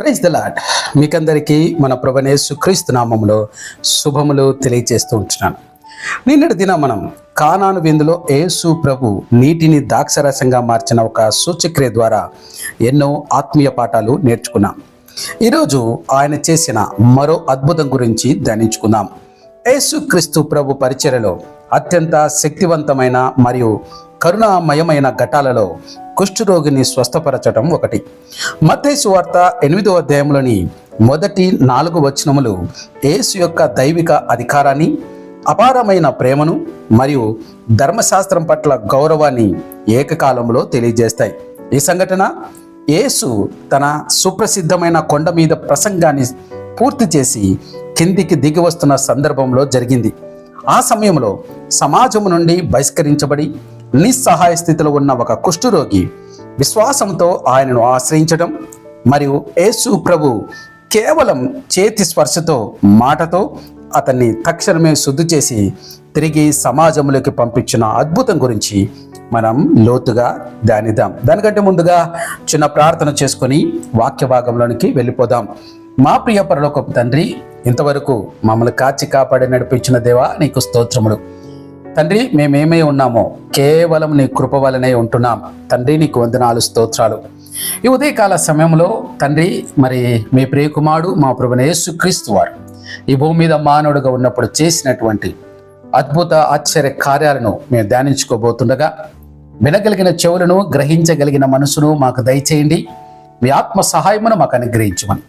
Praise the lord మీకందరికీ మన ప్రభనేసు క్రీస్తు నామములో శుభములు తెలియజేస్తూ ఉంటున్నాను. నిన్నటి దిన మనం కానాను విందులో యేసు ప్రభు నీటిని దాక్షరసంగా మార్చిన ఒక సూచక్రియ ద్వారా ఎన్నో ఆత్మీయ పాఠాలు నేర్చుకున్నాం. ఈరోజు ఆయన చేసిన మరో అద్భుతం గురించి ధ్యానించుకుందాం. యేసుక్రీస్తు ప్రభు పరిచర్యలో అత్యంత శక్తివంతమైన మరియు కరుణామయమైన ఘటాలలో కుష్ఠరోగిని స్వస్థపరచడం ఒకటి. మత్తయి వార్త ఎనిమిదో అధ్యాయంలోని మొదటి నాలుగు వచనములు యేసు యొక్క దైవిక అధికారాన్ని అపారమైన ప్రేమను మరియు ధర్మశాస్త్రం పట్ల గౌరవాన్ని ఏకకాలంలో తెలియజేస్తాయి. ఈ సంఘటన యేసు తన సుప్రసిద్ధమైన కొండ మీద ప్రసంగాన్ని పూర్తి చేసి కిందికి దిగి వస్తున్న సందర్భంలో జరిగింది. ఆ సమయంలో సమాజం నుండి బహిష్కరించబడి నిస్సహాయ స్థితిలో ఉన్న ఒక కుష్ఠరోగి విశ్వాసంతో ఆయనను ఆశ్రయించడం మరియు యేసు ప్రభు కేవలం చేతి స్పర్శతో మాటతో అతన్ని తక్షణమే శుద్ధి చేసి తిరిగి సమాజంలోకి పంపించిన అద్భుతం గురించి మనం లోతుగా ధ్యానిద్దాం. దానికంటే ముందుగా చిన్న ప్రార్థన చేసుకొని వాక్య భాగంలోనికి వెళ్ళిపోదాం. మా ప్రియ పరలోకపు తండ్రి ఇంతవరకు మమ్మల్ని కాచి కాపాడి నడిపించిన దేవా నీకు స్తోత్రములు. తండ్రి మేమేమై ఉన్నామో కేవలం నీ కృప వలనే ఉంటున్నాం. తండ్రి నీకు వందనాలు స్తోత్రాలు. ఈ ఉదయకాల సమయంలో తండ్రి మరి మీ ప్రియకుమారుడు మా ప్రభుని యేసుక్రీస్తు వారు ఈ భూమి మీద మానవుడుగా ఉన్నప్పుడు చేసినటువంటి అద్భుత ఆశ్చర్య కార్యాలను మేము ధ్యానించుకోబోతుండగా వినగలిగిన చెవులను గ్రహించగలిగిన మనసును మాకు దయచేయండి. మీ ఆత్మ సహాయమును మాకు అనుగ్రహించమని.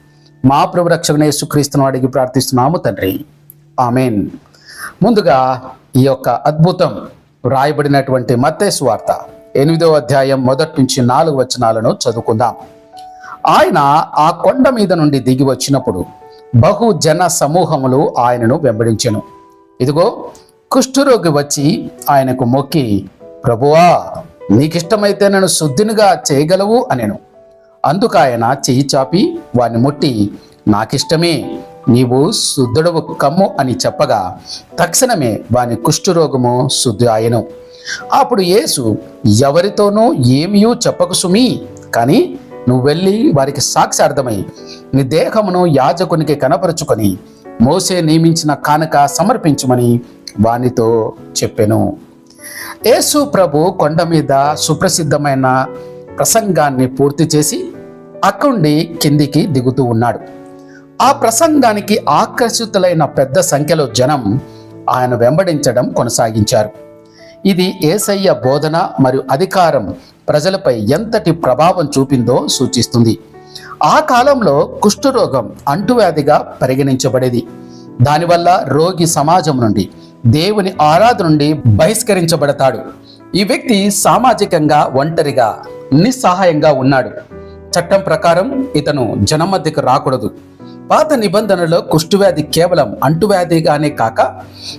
మా ప్రభు రక్షకుని యేసుక్రీస్తును అడిగి ప్రార్థిస్తున్నాము తండ్రి. ఆమెన్. ముందుగా ఈ యొక్క అద్భుతం వ్రాయబడినటువంటి మత్తేసు వార్త ఎనిమిదో అధ్యాయం మొదటి నుంచి నాలుగు వచనాలను చదువుకుందాం. ఆయన ఆ కొండ మీద నుండి దిగి వచ్చినప్పుడు బహు జన సమూహములు ఆయనను వెంబడించెను. ఇదిగో కుష్ఠరోగి వచ్చి ఆయనకు మొక్కి ప్రభువా నీకిష్టమైతే నన్ను శుద్ధినిగా చేయగలవు అనెను. అందుకు ఆయన చెయ్యి చాపి వాని ముట్టి నాకిష్టమే నీవు శుద్ధుడవు కమ్ము అని చెప్పగా తక్షణమే వాని కుష్ఠరోగము శుద్ధి ఆయను. అప్పుడు యేసు ఎవరితోనూ ఏమియూ చెప్పకు సుమి కానీ నువ్వు వెళ్ళి వారికి సాక్షార్థమై నీ దేహమును యాజకునికి కనపరుచుకొని మోసే నియమించిన కానుక సమర్పించమని వానితో చెప్పెను. యేసు ప్రభు కొండ మీద సుప్రసిద్ధమైన ప్రసంగాన్ని పూర్తి చేసి అక్కడి కిందికి దిగుతూ ఉన్నాడు. ఆ ప్రసంగానికి ఆకర్షితులైన పెద్ద సంఖ్యలో జనం ఆయన వెంబడించడం కొనసాగించారు. ఇది ఏసయ్య బోధన మరియు అధికారం ప్రజలపై ఎంతటి ప్రభావం చూపిందో సూచిస్తుంది. ఆ కాలంలో కుష్ఠరోగం అంటువ్యాధిగా పరిగణించబడేది. దానివల్ల రోగి సమాజం నుండి దేవుని ఆరాధన నుండి బహిష్కరించబడతాడు. ఈ వ్యక్తి సామాజికంగా ఒంటరిగా నిస్సహాయంగా ఉన్నాడు. చట్టం ప్రకారం ఇతను జనం మధ్యకు రాకూడదు. పాత నిబంధనలో కుష్ఠువ్యాధి కేవలం అంటువ్యాధిగానే కాక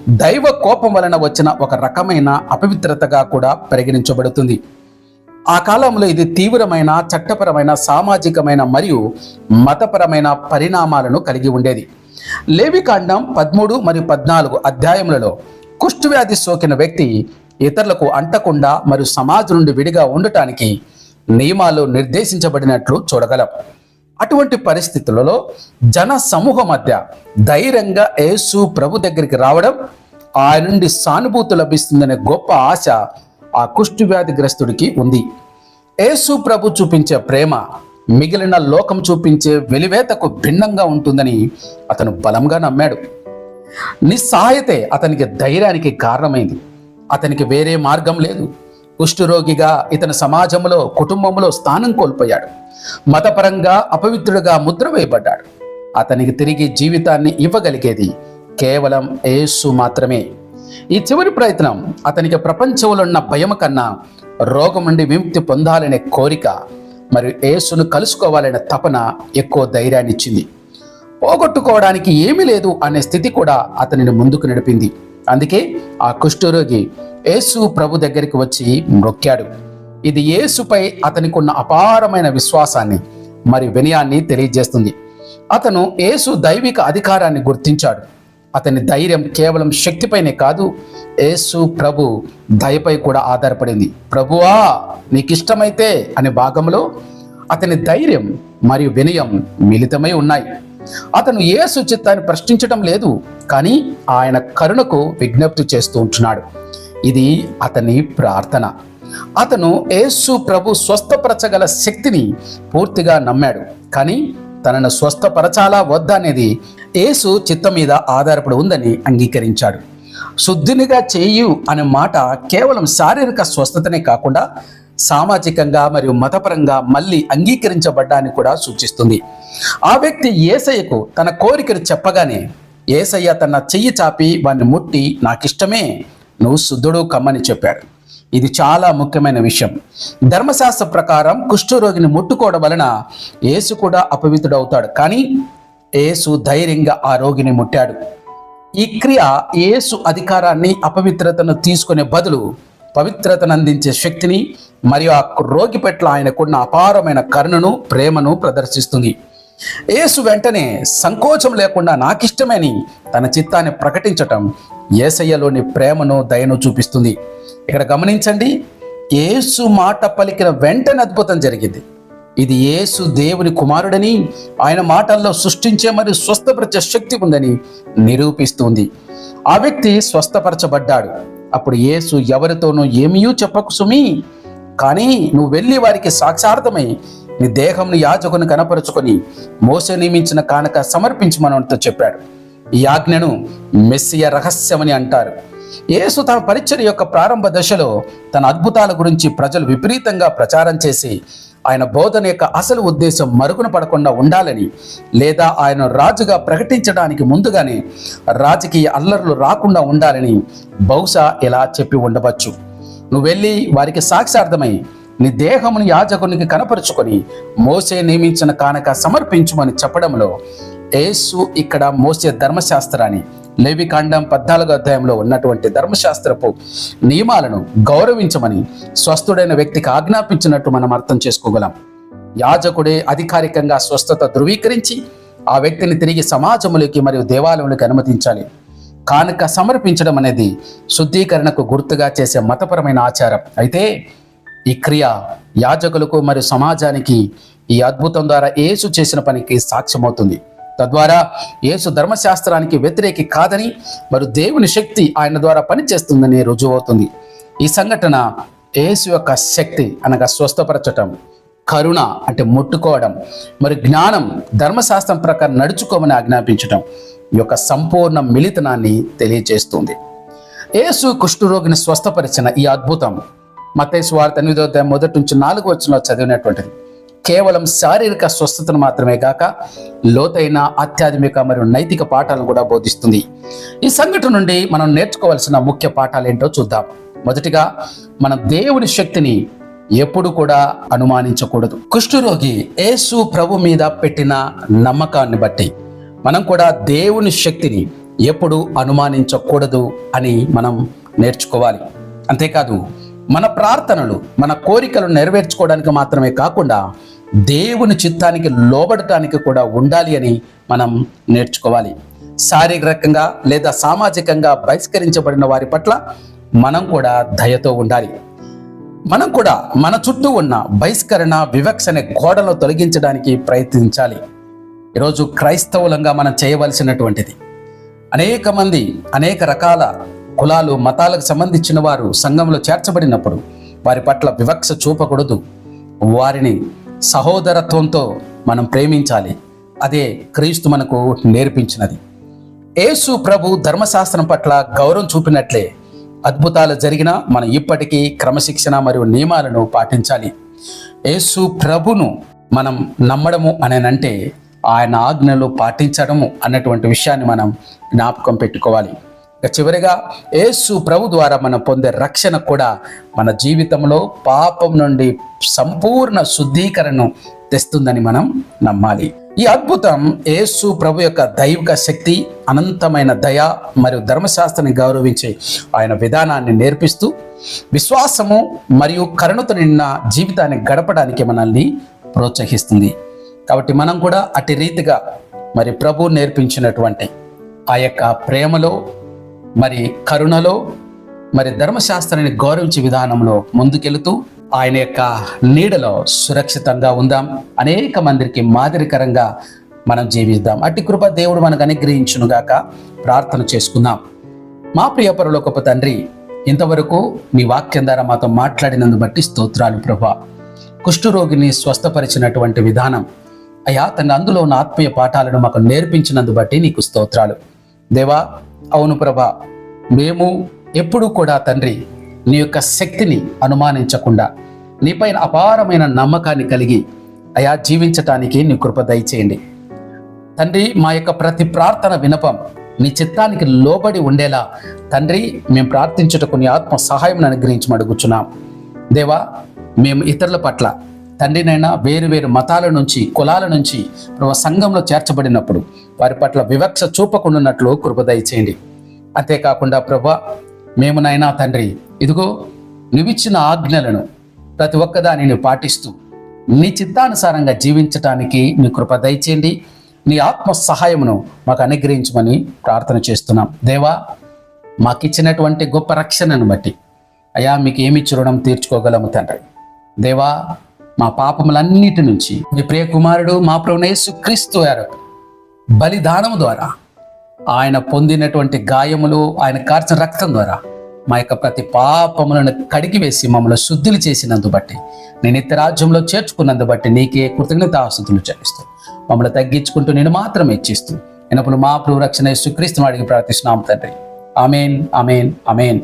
దైవ కోపం వలన వచ్చిన ఒక రకమైన అపవిత్రతగా కూడా పరిగణించబడుతుంది. ఆ కాలంలో ఇది తీవ్రమైన చట్టపరమైన సామాజికమైన మరియు మతపరమైన పరిణామాలను కలిగి ఉండేది. లేవికాండం పదమూడు మరియు పద్నాలుగు అధ్యాయములలో కుష్ఠువ్యాధి సోకిన వ్యక్తి ఇతరులకు అంటకుండా మరియు సమాజం నుండి విడిగా ఉండటానికి నియమాలు నిర్దేశించబడినట్లు చూడగలం. అటువంటి పరిస్థితులలో జన సమూహ మధ్య ధైర్యంగా యేసు ప్రభు దగ్గరికి రావడం ఆయన నుండి సానుభూతి లభిస్తుందనే గొప్ప ఆశ ఆ కుష్ఠవ్యాధిగ్రస్తుడికి ఉంది. యేసు ప్రభు చూపించే ప్రేమ మిగిలిన లోకం చూపించే వెలివేతకు భిన్నంగా ఉంటుందని అతను బలంగా నమ్మాడు. నిస్సహాయతే అతనికి ధైర్యానికి కారణమైంది. అతనికి వేరే మార్గం లేదు. కుష్ఠరోగిగా ఇతను సమాజంలో కుటుంబంలో స్థానం కోల్పోయాడు. మతపరంగా అపవిత్రుడుగా ముద్ర వేయబడ్డాడు. అతనికి తిరిగి జీవితాన్ని ఇవ్వగలిగేది కేవలం యేసు మాత్రమే. ఈ చివరి ప్రయత్నం అతనికి ప్రపంచంలో ఉన్న భయం కన్నా రోగం నుండి విముక్తి పొందాలనే కోరిక మరియు యేసును కలుసుకోవాలనే తపన ఎక్కువ ధైర్యాన్ని ఇచ్చింది పోగొట్టుకోవడానికి ఏమీ లేదు అనే స్థితి కూడా అతనిని ముందుకు నడిపింది. అందుకే ఆ కుష్ఠరోగి యేసు ప్రభు దగ్గరికి వచ్చి మొక్కాడు ఇది యేసుపై అతనికి ఉన్న అపారమైన విశ్వాసాన్ని మరి వినయాన్ని తెలియజేస్తుంది. అతను యేసు దైవిక అధికారాన్ని గుర్తించాడు. అతని ధైర్యం కేవలం శక్తిపైనే కాదు యేసు ప్రభు దయపై కూడా ఆధారపడింది. ప్రభువా నీకు ఇష్టమైతే అనే భాగంలో అతని ధైర్యం మరియు వినయం మిళితమై ఉన్నాయి. అతను యేసు చిత్తాన్ని ప్రశ్నించడం లేదు కానీ ఆయన కరుణకు విజ్ఞప్తి చేస్తూ ఉంటున్నాడు. ఇది అతని ప్రార్థన. అతను యేసు ప్రభు స్వస్థపరచగల శక్తిని పూర్తిగా నమ్మాడు కానీ తనను స్వస్థపరచాలా వద్దా అనేది యేసు చిత్తం మీద ఆధారపడి ఉందని అంగీకరించాడు. శుద్ధినిగా చేయు అనే మాట కేవలం శారీరక స్వస్థతనే కాకుండా సామాజికంగా మరియు మతపరంగా మళ్ళీ అంగీకరించబడ్డాన్ని కూడా సూచిస్తుంది. ఆ వ్యక్తి ఏసయ్యకు తన కోరికను చెప్పగానే ఏసయ్య తన చెయ్యి చాపి వాడిని ముట్టి నాకిష్టమే నువ్వు శుద్ధుడు కమ్మని చెప్పాడు. ఇది చాలా ముఖ్యమైన విషయం. ధర్మశాస్త్ర ప్రకారం కుష్ఠరోగిని ముట్టుకోవడం వలన యేసు కూడా అపవిత్రుడవుతాడు. కానీ యేసు ధైర్యంగా ఆ రోగిని ముట్టాడు. ఈ క్రియ యేసు అధికారాన్ని అపవిత్రతను తీసుకునే బదులు పవిత్రతను అందించే శక్తిని మరియు ఆ రోగి పట్ల ఆయనకున్న అపారమైన కరుణను ప్రేమను ప్రదర్శిస్తుంది. యేసు వెంటనే సంకోచం లేకుండా నాకిష్టమని తన చిత్తాన్ని ప్రకటించటం ఏసయ్యలోని ప్రేమను దయను చూపిస్తుంది. ఇక్కడ గమనించండి యేసు మాట పలికిన వెంటనే అద్భుతం జరిగింది. ఇది యేసు దేవుని కుమారుడని ఆయన మాటల్లో సృష్టించే మరియు స్వస్థపరిచే శక్తి ఉందని నిరూపిస్తుంది. ఆ వ్యక్తి స్వస్థపరచబడ్డాడు. అప్పుడు యేసు ఎవరితోనూ ఏమీ చెప్పకు సుమి. కానీ నువ్వు వెళ్ళి వారికి సాక్షార్థమై నీ దేహంను యాజకుని కనపరుచుకొని మోస నియమించిన కానుక సమర్పించమనంతో చెప్పాడు. ఈ ఆజ్ఞను మెస్సియ రహస్యమని అంటారు. యేసు తన పరిచయం యొక్క ప్రారంభ దశలో తన అద్భుతాల గురించి ప్రజలు విపరీతంగా ప్రచారం చేసి ఆయన బోధన యొక్క అసలు ఉద్దేశం మరుగున పడకుండా ఉండాలని లేదా ఆయన రాజుగా ప్రకటించడానికి ముందుగానే రాజకీయ అల్లర్లు రాకుండా ఉండాలని బహుశా ఇలా చెప్పి ఉండవచ్చు. నువ్వు వెళ్ళి వారికి సాక్షార్థమై నీ దేహముని యాజకునికి కనపరుచుకొని మోసే నియమించిన కానక సమర్పించుమని చెప్పడంలో యేసు ఇక్కడ మోసే ధర్మశాస్త్రాన్ని లేవికాండం పద్నాలుగో అధ్యాయంలో ఉన్నటువంటి ధర్మశాస్త్రపు నియమాలను గౌరవించమని స్వస్థుడైన వ్యక్తికి ఆజ్ఞాపించినట్టు మనం అర్థం చేసుకోగలం. యాజకుడే అధికారికంగా స్వస్థత ధృవీకరించి ఆ వ్యక్తిని తిరిగి సమాజములకి మరియు దేవాలయంలోకి అనుమతించాలి. కానుక సమర్పించడం అనేది శుద్ధీకరణకు గుర్తుగా చేసే మతపరమైన ఆచారం. అయితే ఈ క్రియ యాజకులకు మరియు సమాజానికి ఈ అద్భుతం ద్వారా యేసు చేసిన పనికి సాక్ష్యమవుతుంది. తద్వారా యేసు ధర్మశాస్త్రానికి వ్యతిరేకి కాదని మరియు దేవుని శక్తి ఆయన ద్వారా పనిచేస్తుందని రుజువవుతుంది ఈ సంఘటన యేసు యొక్క శక్తి అనగా స్వస్థపరచటం కరుణ అంటే ముట్టుకోవడం మరి జ్ఞానం ధర్మశాస్త్రం ప్రకారం నడుచుకోమని ఆజ్ఞాపించటం ఈ యొక్క సంపూర్ణ మిళితనాన్ని తెలియజేస్తుంది. యేసు కుష్ఠరోగిని స్వస్థపరిచిన ఈ అద్భుతం. మతేశ్వార్త ఎనిమిదో మొదటి నుంచి నాలుగు వచ్చిన చదివినటువంటిది. కేవలం శారీరక స్వస్థతను మాత్రమే కాక లోతైన ఆధ్యాత్మిక మరియు నైతిక పాఠాలను కూడా బోధిస్తుంది. ఈ సంఘటన నుండి మనం నేర్చుకోవాల్సిన ముఖ్య పాఠాలు ఏంటో చూద్దాం. మొదటిగా మనం దేవుని శక్తిని ఎప్పుడు కూడా అనుమానించకూడదు. కుష్ఠరోగి యేసు ప్రభు మీద పెట్టిన నమ్మకాన్ని బట్టి మనం కూడా దేవుని శక్తిని ఎప్పుడు అనుమానించకూడదు అని మనం నేర్చుకోవాలి. అంతేకాదు మన ప్రార్థనలు మన కోరికలు నెరవేర్చుకోవడానికి మాత్రమే కాకుండా దేవుని చిత్తానికి లోబడటానికి కూడా ఉండాలి అని మనం నేర్చుకోవాలి. శారీరకంగా లేదా సామాజికంగా బహిష్కరించబడిన వారి పట్ల మనం కూడా దయతో ఉండాలి. మనం కూడా మన చుట్టూ ఉన్న బహిష్కరణ వివక్షణ గోడలను తొలగించడానికి ప్రయత్నించాలి. ఈరోజు క్రైస్తవులంగా మనం చేయవలసినటువంటిది. అనేక మంది అనేక రకాల కులాలు మతాలకు సంబంధించిన వారు సంఘంలో చేర్చబడినప్పుడు వారి పట్ల వివక్ష చూపకూడదు. వారిని సహోదరత్వంతో మనం ప్రేమించాలి. అదే క్రీస్తు మనకు నేర్పించినది. యేసు ప్రభు ధర్మశాస్త్రం పట్ల గౌరవం చూపినట్లే అద్భుతాలు జరిగినా మనం ఇప్పటికీ క్రమశిక్షణ మరియు నియమాలను పాటించాలి. యేసు ప్రభును మనం నమ్మడము అనేనంటే ఆయన ఆజ్ఞలు పాటించడము అన్నటువంటి విషయాన్ని మనం జ్ఞాపకం పెట్టుకోవాలి. చివరిగా యేసు ప్రభు ద్వారా మనం పొందే రక్షణ కూడా మన జీవితంలో పాపం నుండి సంపూర్ణ శుద్ధీకరణను తెస్తుందని మనం నమ్మాలి. ఈ అద్భుతం యేసు ప్రభు యొక్క దైవిక శక్తి అనంతమైన దయ మరియు ధర్మశాస్త్రాన్ని గౌరవించే ఆయన విధానాన్ని నేర్పిస్తూ విశ్వాసము మరియు కరుణతో నిన్న జీవితాన్ని గడపడానికి మనల్ని ప్రోత్సహిస్తుంది. కాబట్టి మనం కూడా అటు రీతిగా మరి ప్రభు నేర్పించినటువంటి ఆ యొక్క ప్రేమలో మరి కరుణలో మరి ధర్మశాస్త్రాన్ని గౌరవించే విధానంలో ముందుకెళుతూ ఆయన యొక్క నీడలో సురక్షితంగా ఉందాం. అనేక మందికి మాదిరికరంగా మనం జీవిద్దాం. అట్టి కృప దేవుడు మనకు అనుగ్రహించునుగాక ప్రార్థన చేసుకుందాం. మా ప్రియపరలోకపు తండ్రి ఇంతవరకు మీ వాక్యం ద్వారా మాతో మాట్లాడినందు బట్టి స్తోత్రాలు ప్రభా కుష్ఠరోగిని స్వస్థపరిచినటువంటి విధానం అయ్యా తన అందులో ఉన్న ఆత్మీయ పాఠాలను మాకు నేర్పించినందు బట్టి నీకు స్తోత్రాలు. దేవా అవును ప్రభా. మేము ఎప్పుడూ కూడా తండ్రి నీ యొక్క శక్తిని అనుమానించకుండా నీపైన అపారమైన నమ్మకాన్ని కలిగి అయా జీవించటానికి నీ కృప దయచేయండి. తండ్రి మా యొక్క ప్రతి ప్రార్థన వినపం నీ చిత్తానికి లోబడి ఉండేలా తండ్రి మేము ప్రార్థించుటకు నీ ఆత్మ సహాయం అనుగ్రహించమడుగుచున్నాం దేవా మేము ఇతరుల పట్ల తండ్రినైనా వేరు వేరు మతాల నుంచి కులాల నుంచి ప్రభు సంఘంలో చేర్చబడినప్పుడు వారి పట్ల వివక్ష చూపకుండాన్నట్లు కృపదయ చేయండి అంతేకాకుండా ప్రభా మేమునైనా తండ్రి ఇదిగో నువ్విచ్చిన ఆజ్ఞలను ప్రతి ఒక్కదానిని పాటిస్తూ నీ చిత్తానుసారంగా జీవించటానికి నీ కృప దయచేయండి. నీ ఆత్మ సహాయమును మాకు అనుగ్రహించమని ప్రార్థన చేస్తున్నాం. దేవా మాకిచ్చినటువంటి గొప్ప రక్షణను బట్టి అయా మీకు ఏమి రుణం తీర్చుకోగలము తండ్రి? దేవా మా పాపములన్నిటి నుంచి. మీ ప్రియ కుమారుడు మా ప్రభునేసు క్రీస్తు గారు బలిదానము ద్వారా ఆయన పొందినటువంటి గాయములు ఆయన కార్చిన రక్తం ద్వారా మా యొక్క ప్రతి పాపములను కడిగి వేసి మమ్మల్ని శుద్ధులు చేసినందు బట్టి నేను ఇతర రాజ్యంలో చేర్చుకున్నందు బట్టి నీకే కృతజ్ఞత ఆస్తుతులు చెల్లిస్తూ మమ్మల్ని తగ్గించుకుంటూ నేను మాత్రం ఇచ్చిస్తూ ఎనప్పుడు మా ప్రభు రక్షణ సుక్రీస్తు అడిగి ప్రార్థిస్తున్నాం తండ్రి. అమేన్ అమేన్ అమేన్